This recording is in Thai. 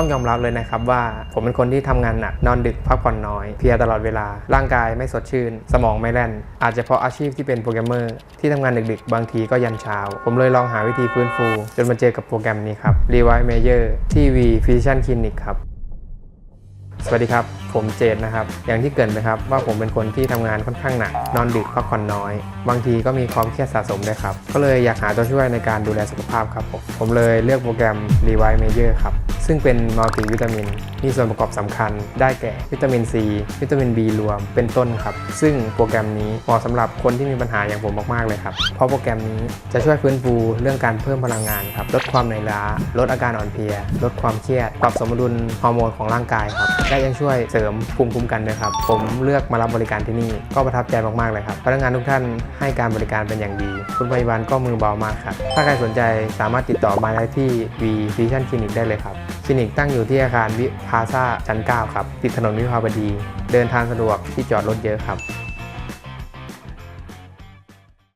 ต้องยอมรับเลยนะครับว่าผมเป็นคนที่ทำงานหนักนอนดึกพักผ่อนน้อยเพลียตลอดเวลา ร่างกายไม่สดชื่น สมองไม่แล่น อาจจะเพราะอาชีพที่เป็นโปรแกรมเมอร์ที่ทำงานดึกๆ บางทีก็ยันเช้า ผมเลยลองหาวิธีฟื้นฟู จนมาเจอกับโปรแกรมนี้ครับ Revive Major ที่ V Physician Clinic ครับสวัสดีครับ ผมเจดนะครับ อย่างที่เกินไปครับว่าผมเป็นคนที่ทำงานค่อนข้างหนัก นอนดึกพักผ่อนน้อย บางทีก็มีความเครียดสะสมด้วยครับ ก็เลยอยากหาตัวช่วยในการดูแลสุขภาพครับผมผมเลยเลือกโปรแกรม Revive Major ครับ ซึ่งเป็นมัลติวิตามิน มีส่วนประกอบสำคัญ ได้แก่วิตามิน C วิตามิน B รวมเป็นต้นครับ ซึ่งโปรแกรมนี้เหมาะสำหรับคนที่มีปัญหาอย่างผมมากๆเลยครับ เพราะโปรแกรมนี้จะช่วยฟื้นฟูเรื่องการเพิ่มพลังงานครับ ลดความเหนื่อยล้า ลดอาการอ่อนเพลีย ลดความเครียด ปรับสมดุลฮอร์โมนของร่างกายครับ และยังช่วยเสริมภูมิคุ้มกันด้วยครับ ผมเลือกมารับบริการที่นี่ ก็ประทับใจมากๆเลยครับ พนักงานทุกท่านให้การบริการเป็นอย่างดี คุณพยาบาลก็มือเบามากครับ ถ้าใครสนใจสามารถติดต่อมาได้ที่ V Vision Clinic ได้เลยครับ คลินิกตั้งอยู่ที่อาคารวิพาซาชั้น 9 ครับ ติดถนนวิภาวดี เดินทางสะดวกที่จอดรถเยอะครับ